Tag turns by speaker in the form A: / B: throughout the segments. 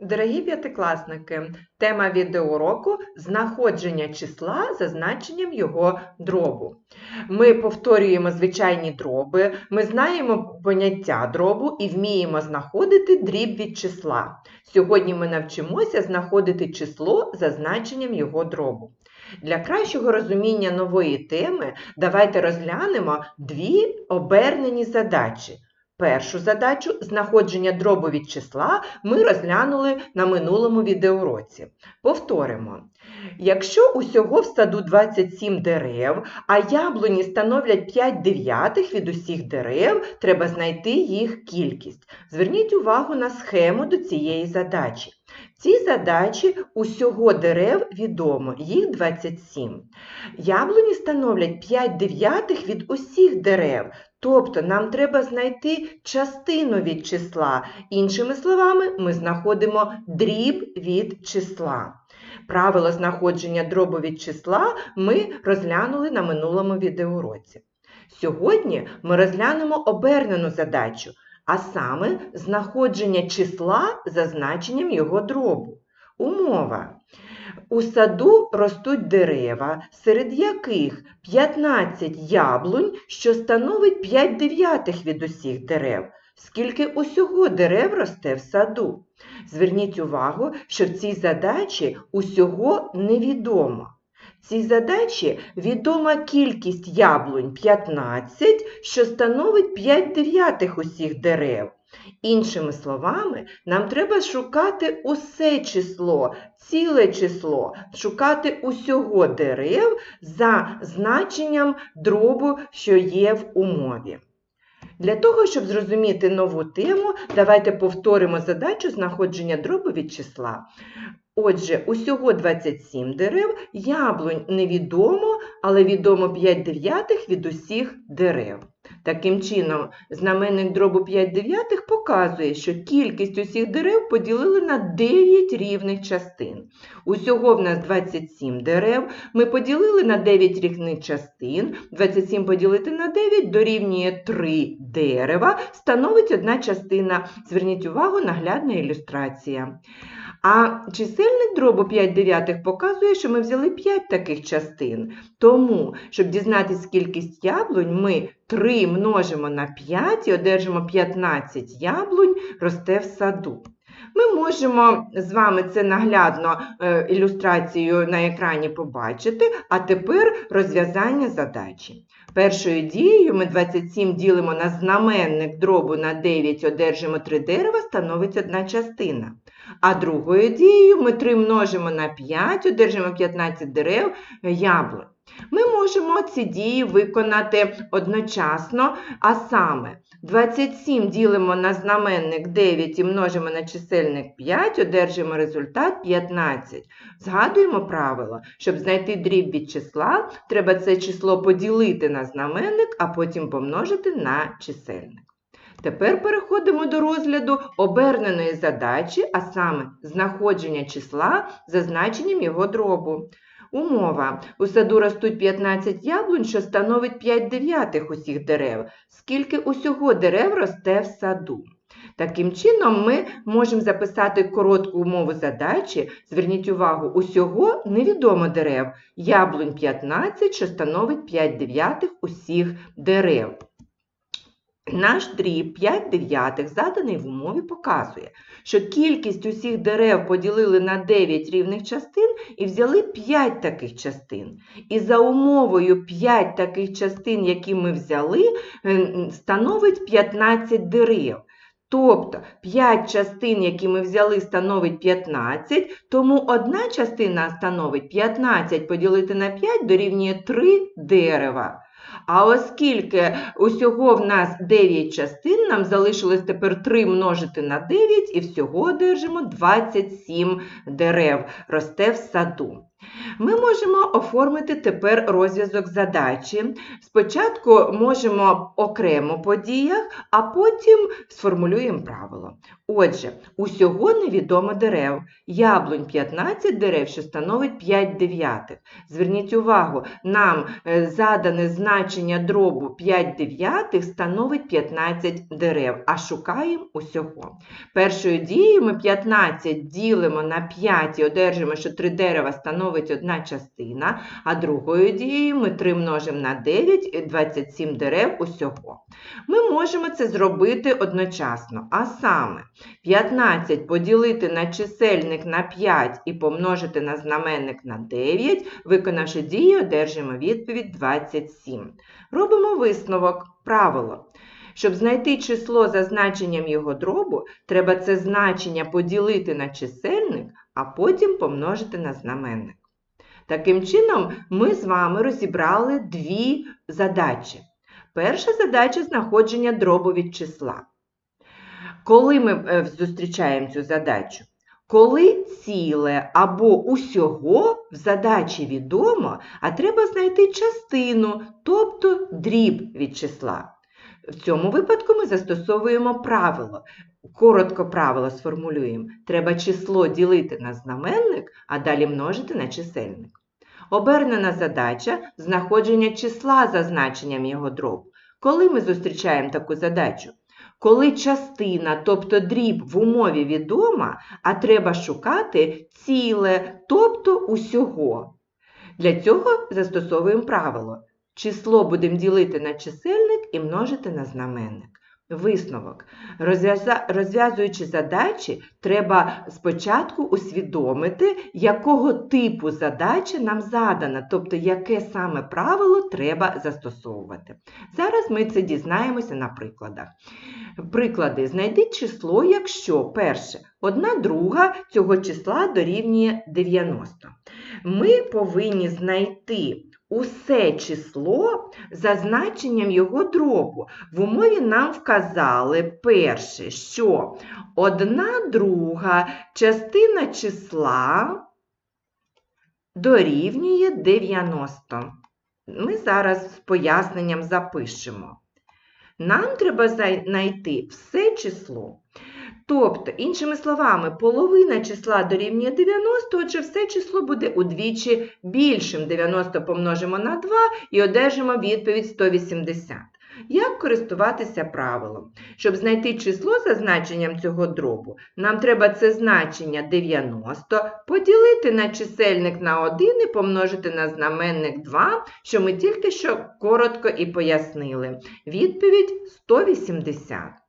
A: Дорогі п'ятикласники, тема відеоуроку знаходження числа за значенням його дробу. Ми повторюємо звичайні дроби, ми знаємо поняття дробу і вміємо знаходити дріб від числа. Сьогодні ми навчимося знаходити число за значенням його дробу. Для кращого розуміння нової теми давайте розглянемо дві обернені задачі. Першу задачу знаходження дробу від числа ми розглянули на минулому відеоуроці. Повторимо. Якщо усього в саду 27 дерев, а яблуні становлять 5 дев'ятих від усіх дерев, треба знайти їх кількість. Зверніть увагу на схему до цієї задачі. В цій задачі усього дерев відомо, їх 27. Яблуні становлять 5 дев'ятих від усіх дерев, тобто нам треба знайти частину від числа. Іншими словами, ми знаходимо дріб від числа. Правило знаходження дробу від числа ми розглянули на минулому відеоуроці. Сьогодні ми розглянемо обернену задачу, а саме знаходження числа за значенням його дробу. Умова. У саду ростуть дерева, серед яких 15 яблунь, що становить 5 дев'ятих від усіх дерев. Скільки усього дерев росте в саду? Зверніть увагу, що в цій задачі усього невідомо. В цій задачі відома кількість яблунь 15, що становить 5 дев'ятих усіх дерев. Іншими словами, нам треба шукати усе число, ціле число, шукати усього дерев за значенням дробу, що є в умові. Для того, щоб зрозуміти нову тему, давайте повторимо задачу знаходження дробу від числа. Отже, усього 27 дерев, яблунь невідомо, але відомо 5 дев'ятих від усіх дерев. Таким чином, знаменник дробу 5 дев'ятих показує, що кількість усіх дерев поділили на 9 рівних частин. Усього в нас 27 дерев, ми поділили на 9 рівних частин, 27 поділити на 9 дорівнює 3 дерева, становить одна частина. Зверніть увагу, наглядна ілюстрація. А чисельник дробу 5 дев'ятих показує, що ми взяли 5 таких частин. Тому, щоб дізнатися кількість яблунь, ми 3 множимо на 5 і одержимо 15 яблунь росте в саду. Ми можемо з вами це наглядно е, ілюстрацію на екрані побачити, а тепер розв'язання задачі. Першою дією ми 27 ділимо на знаменник дробу на 9, одержимо 3 дерева, становить одна частина. А другою дією ми 3 множимо на 5, одержимо 15 дерев яблунь. Ми можемо ці дії виконати одночасно, а саме 27 ділимо на знаменник 9 і множимо на чисельник 5, одержимо результат 15. Згадуємо правило, щоб знайти дріб від числа, треба це число поділити на знаменник, а потім помножити на чисельник. Тепер переходимо до розгляду оберненої задачі, а саме знаходження числа за значенням його дробу. Умова. У саду ростуть 15 яблунь, що становить 5 дев'ятих усіх дерев. Скільки усього дерев росте в саду? Таким чином, ми можемо записати коротку умову задачі. Зверніть увагу, усього невідомо дерев. Яблунь 15, що становить 5 дев'ятих усіх дерев. Наш дріб 5 дев'ятих, заданий в умові, показує, що кількість усіх дерев поділили на 9 рівних частин і взяли 5 таких частин. І за умовою 5 таких частин, які ми взяли, становить 15 дерев. Тобто 5 частин, які ми взяли, становить 15, тому одна частина становить 15 поділити на 5 дорівнює 3 дерева. А оскільки усього в нас 9 частин, нам залишилось тепер 3 множити на 9 і всього одержимо 27 дерев росте в саду. Ми можемо оформити тепер розв'язок задачі. Спочатку можемо окремо по діях, а потім сформулюємо правило. Отже, усього невідомо дерев. Яблунь 15 дерев, що становить 5 дев'ятих. Зверніть увагу, нам е, задане значення дробу 5 дев'ятих становить 15 дерев, а шукаємо усього. Першою дією ми 15 ділимо на 5 і одержимо, що 3 дерева становить одна частина, а другою дією ми 3 множимо на 9 і 27 дерев усього. Ми можемо це зробити одночасно, а саме 15 поділити на чисельник на 5 і помножити на знаменник на 9, виконавши дію, одержимо відповідь 27. Робимо висновок, правило. Щоб знайти число за значенням його дробу, треба це значення поділити на чисельник, а потім помножити на знаменник. Таким чином, ми з вами розібрали дві задачі. Перша задача знаходження дробу від числа. Коли ми е, зустрічаємо цю задачу? Коли ціле або усього в задачі відомо, а треба знайти частину, тобто дріб від числа. В цьому випадку ми застосовуємо правило. Коротко правило сформулюємо. Треба число ділити на знаменник, а далі множити на чисельник. Обернена задача знаходження числа за значенням його дробу. Коли ми зустрічаємо таку задачу? Коли частина, тобто дріб в умові відома, а треба шукати ціле, тобто усього. Для цього застосовуємо правило. Число будемо ділити на чисельник і множити на знаменник. Висновок. Розв'язуючи задачі, треба спочатку усвідомити, якого типу задачі нам задана, тобто яке саме правило треба застосовувати. Зараз ми це дізнаємося на прикладах. Приклади. Знайдіть число, якщо перше, одна друга цього числа дорівнює 90. Ми повинні знайти усе число за значенням його дробу. В умові нам вказали перше, що одна друга частина числа дорівнює 90. Ми зараз з поясненням запишемо. Нам треба знайти все число. Тобто, іншими словами, половина числа дорівнює 90, отже, все число буде удвічі більшим. 90 помножимо на 2 і одержимо відповідь 180. Як користуватися правилом? Щоб знайти число за значенням цього дробу, нам треба це значення 90 поділити на чисельник на 1 і помножити на знаменник 2, що ми тільки що коротко і пояснили. Відповідь 180.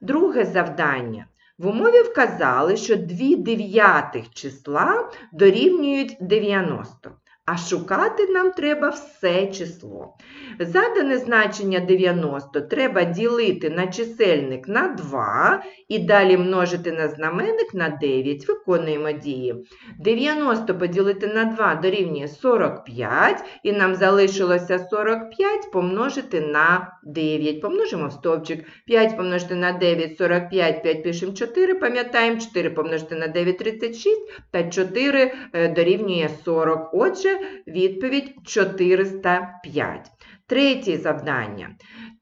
A: Друге завдання. В умові вказали, що 2 дев'ятих числа дорівнюють 90. А шукати нам треба все число. Задане значення 90 треба ділити на чисельник на 2 і далі множити на знаменник на 9. Виконуємо дії. 90 поділити на 2 дорівнює 45, і нам залишилося 45 помножити на 9. Помножимо в стовпчик. 5 помножити на 9 45, 5 пишемо 4, пам'ятаємо, 4 помножити на 9 36, та 4 е, дорівнює 40. Отже, відповідь 405. Третє завдання.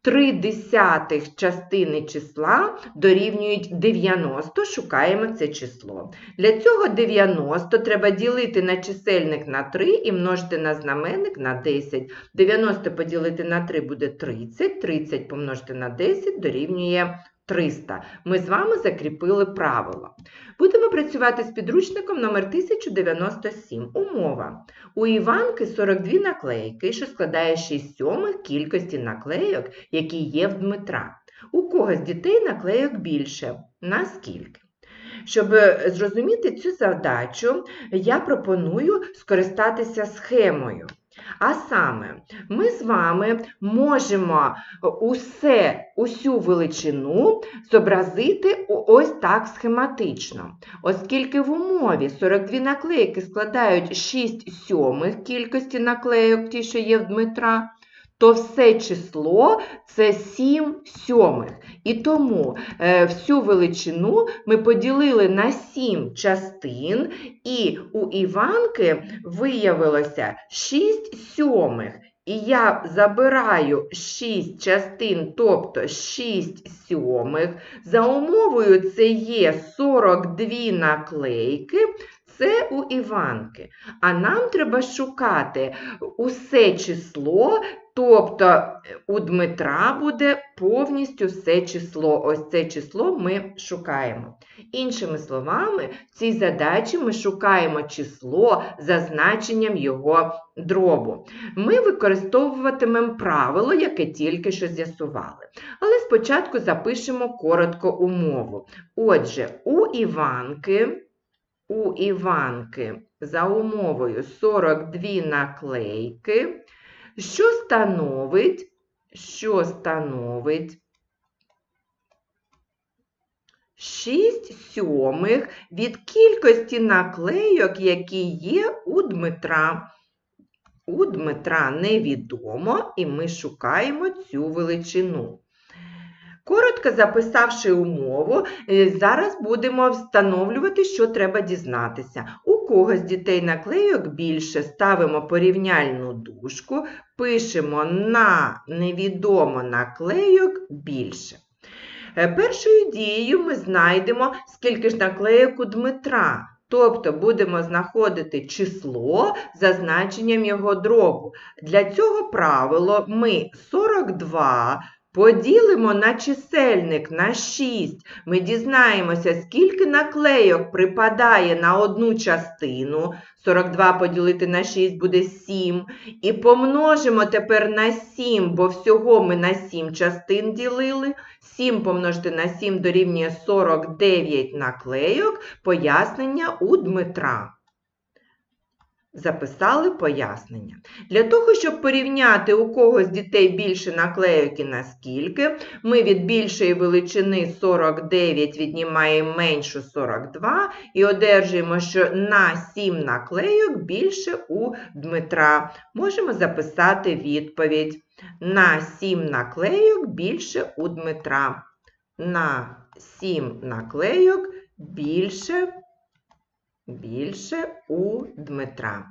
A: 3 десятих частини числа дорівнюють 90, шукаємо це число. Для цього 90 треба ділити на чисельник на 3 і множити на знаменник на 10. 90 поділити на 3 буде 30, 30 помножити на 10 дорівнює 300. Ми з вами закріпили правило. Будемо працювати з підручником номер 1097. Умова. У Іванки 42 наклейки, що складає 6 сьомих кількості наклейок, які є в Дмитра. У кого з дітей наклейок більше? Наскільки? Щоб е, зрозуміти цю задачу, я пропоную скористатися схемою. А саме, ми з вами можемо усе, усю величину зобразити ось так схематично. Оскільки в умові 42 наклейки складають 6 сьомих кількості наклейок, ті, що є в Дмитра, то все число це 7 сьомих. І тому е, всю величину ми поділили на 7 частин, і у Іванки виявилося 6 сьомих. І я забираю 6 частин, тобто 6 сьомих. За умовою це є 42 наклейки. Це у Іванки. А нам треба шукати усе число, тобто е, у Дмитра буде повністю все число. Ось це число ми шукаємо. Іншими словами, в цій задачі ми шукаємо число за значенням його дробу. Ми використовуватимемо правило, яке тільки що з'ясували. Але спочатку запишемо коротко умову. Отже, у Іванки у Іванки за умовою 42 наклейки, що становить, що становить 6 сьомих від кількості наклейок, які є у Дмитра. У Дмитра невідомо, і ми шукаємо цю величину. Коротко записавши умову, е, зараз будемо встановлювати, що треба дізнатися. У кого з дітей наклейок більше ставимо порівняльну дужку, пишемо на невідомо наклейок більше. Е, Першою дією ми знайдемо, скільки ж наклейок у Дмитра. Тобто будемо знаходити число за значенням його дробу. Для цього правило ми 42 Поділимо на чисельник на 6. Ми дізнаємося, скільки наклейок припадає на одну частину. 42 поділити на 6 буде 7. І помножимо тепер на 7, бо всього ми на 7 частин ділили. 7 помножити на 7 дорівнює 49 наклейок. Пояснення у Дмитра. Записали пояснення. Для того, щоб порівняти, у кого з дітей більше наклейок і наскільки, ми від більшої величини 49 віднімаємо меншу 42 і одержуємо, що на 7 наклейок більше у Дмитра. Можемо записати відповідь. На 7 наклейок більше у Дмитра. На 7 наклейок більше більше у Дмитра.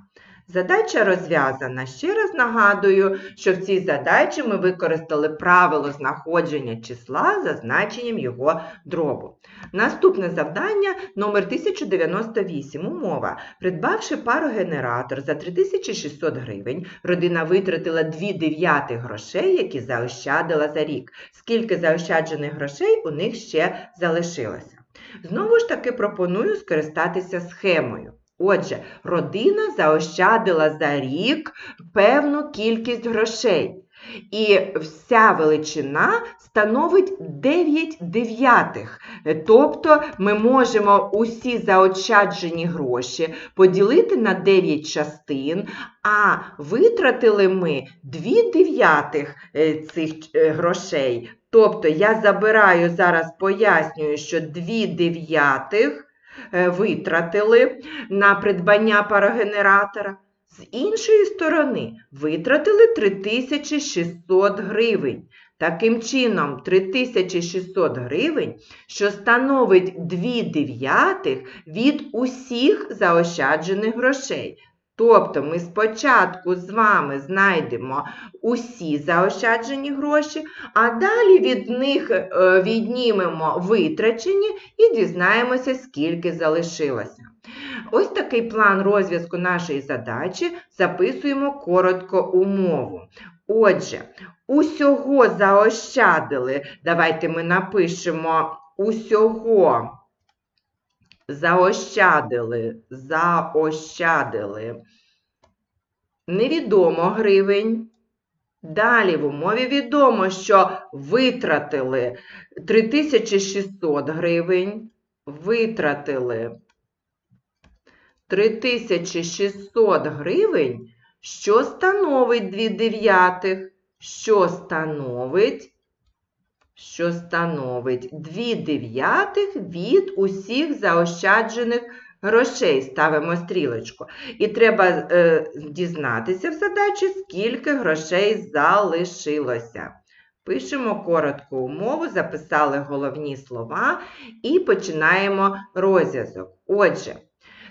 A: Задача розв'язана. Ще раз нагадую, що в цій задачі ми використали правило знаходження числа за значенням його дробу. Наступне завдання номер 1098. Умова. Придбавши парогенератор за 3600 гривень, родина витратила 2 дев'ятих грошей, які заощадила за рік. Скільки заощаджених грошей у них ще залишилося? Знову ж таки пропоную скористатися схемою. Отже, родина заощадила за рік певну кількість грошей. І вся величина становить 9 дев'ятих. Тобто ми можемо усі заощаджені гроші поділити на 9 частин, а витратили ми 2 дев'ятих е, цих е, грошей. Тобто я забираю, зараз пояснюю, що 2 дев'ятих е, витратили на придбання парогенератора. З іншої сторони, витратили 3600 гривень. Таким чином, 3600 гривень, що становить 2 дев'ятих від усіх заощаджених грошей. Тобто ми спочатку з вами знайдемо усі заощаджені гроші, а далі від них е, віднімемо витрачені і дізнаємося, скільки залишилося. Ось такий план розв'язку нашої задачі записуємо коротко умову. Отже, усього заощадили. Давайте ми напишемо усього заощадили, заощадили. Невідомо гривень. Далі в умові відомо, що витратили 3600 гривень. Витратили 3600 гривень, що становить 2 дев'ятих, що становить що становить 2 дев'ятих від усіх заощаджених грошей ставимо стрілочку. І треба е, дізнатися в задачі, скільки грошей залишилося. Пишемо коротку умову, записали головні слова і починаємо розв'язок. Отже,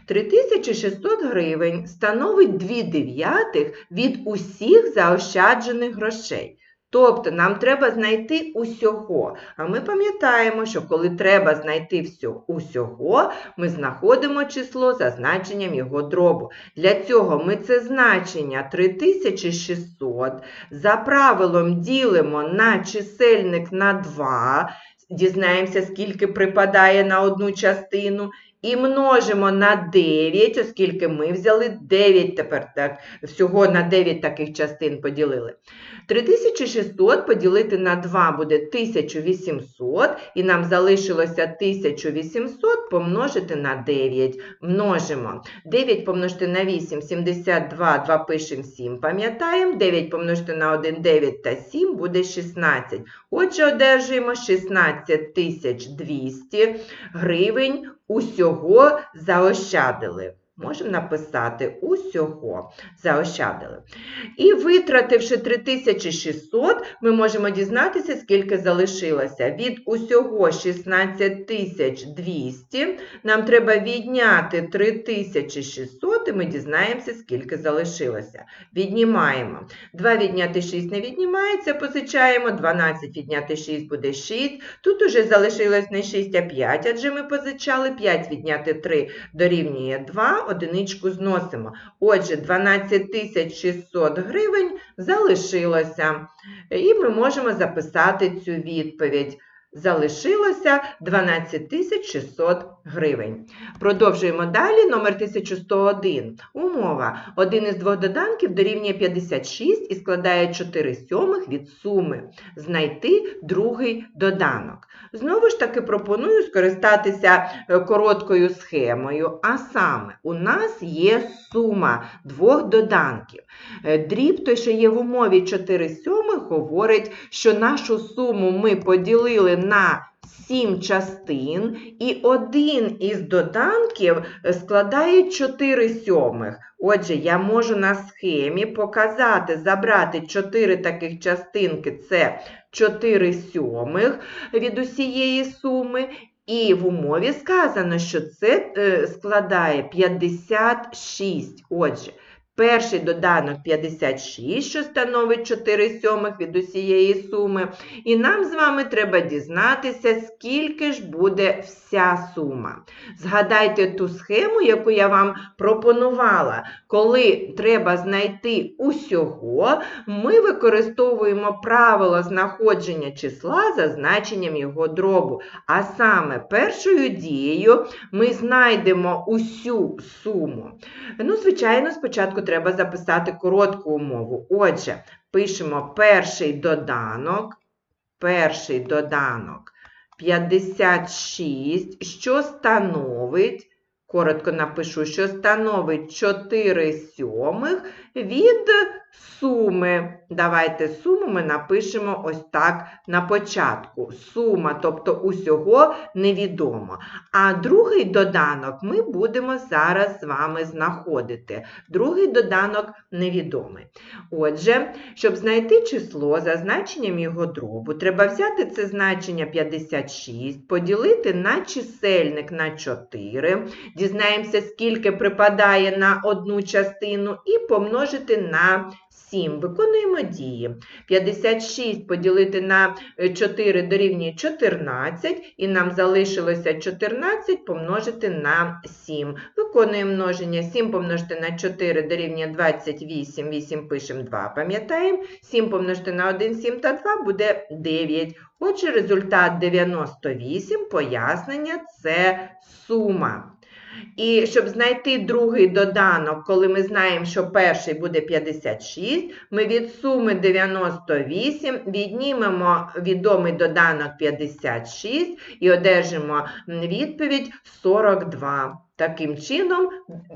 A: 3600 гривень становить 2 дев'ятих від усіх заощаджених грошей. Тобто нам треба знайти усього. А ми пам'ятаємо, що коли треба знайти усього, ми знаходимо число за значенням його дробу. Для цього ми це значення 3600 за правилом ділимо на чисельник на 2, дізнаємося, скільки припадає на одну частину, і множимо на 9, оскільки ми взяли 9 тепер так, всього на 9 таких частин поділили. 3600 поділити на 2 буде 1800, і нам залишилося 1800 помножити на 9. Множимо. 9 помножити на 8, 72, 2 пишемо 7, пам'ятаємо. 9 помножити на 1, 9 та 7 буде 16. Отже, одержуємо 16 200 гривень усього заощадили. Можемо написати усього заощадили. І витративши 3600, ми можемо дізнатися, скільки залишилося. Від усього 16200 нам треба відняти 3600, і ми дізнаємося, скільки залишилося. Віднімаємо. 2 відняти 6 не віднімається, позичаємо. 12 відняти 6 буде 6. Тут уже залишилось не 6, а 5, адже ми позичали. 5 відняти 3 дорівнює 2 одиничку зносимо. Отже, 12 600 гривень залишилося. І ми можемо записати цю відповідь. Залишилося 12 600 гривень. Продовжуємо далі. Номер 1101. Умова. Один із двох доданків дорівнює 56 і складає 4 сьомих від суми. Знайти другий доданок. Знову ж таки пропоную скористатися е, короткою схемою. А саме, у нас є сума двох доданків. Е, Дріб, той, що є в умові 4 сьомих, говорить, що нашу суму ми поділили на 7 частин, і один із доданків складає 4 сьомих. Отже, я можу на схемі показати, забрати 4 таких частинки, це 4 сьомих від усієї суми. І в умові сказано, що це е, складає 56. Отже, перший доданок 56, що становить 4 сьомих від усієї суми. І нам з вами треба дізнатися, скільки ж буде вся сума. Згадайте ту схему, яку я вам пропонувала. Коли треба знайти усього, ми використовуємо правило знаходження числа за значенням його дробу. А саме першою дією ми знайдемо усю суму. Ну, звичайно, спочатку треба записати коротку умову. Отже, пишемо перший доданок, перший доданок 56, що становить, коротко напишу, що становить 4 сьомих від суми. Давайте суму ми напишемо ось так на початку. Сума, тобто усього невідомо. А другий доданок ми будемо зараз з вами знаходити. Другий доданок невідомий. Отже, щоб знайти число за значенням його дробу, треба взяти це значення 56, поділити на чисельник на 4, дізнаємося, скільки припадає на одну частину, і помножити на 7. Виконуємо дії. 56 поділити на 4 дорівнює 14, і нам залишилося 14 помножити на 7. Виконуємо множення. 7 помножити на 4 дорівнює 28, 8 пишемо 2, пам'ятаємо. 7 помножити на 1, 7 та 2 буде 9. Отже, результат 98, пояснення – це сума. І щоб знайти другий доданок, коли ми знаємо, що перший буде 56, ми від суми 98 віднімемо відомий доданок 56 і одержимо відповідь 42. Таким чином,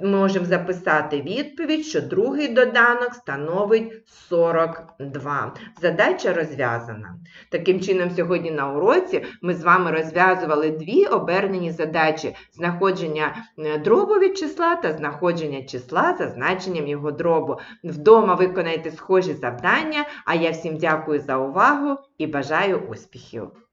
A: можемо записати відповідь, що другий доданок становить 42. Задача розв'язана. Таким чином, сьогодні на уроці ми з вами розв'язували дві обернені задачі: знаходження е, дробу від числа та знаходження числа за значенням його дробу. Вдома виконайте схожі завдання, а я всім дякую за увагу і бажаю успіхів!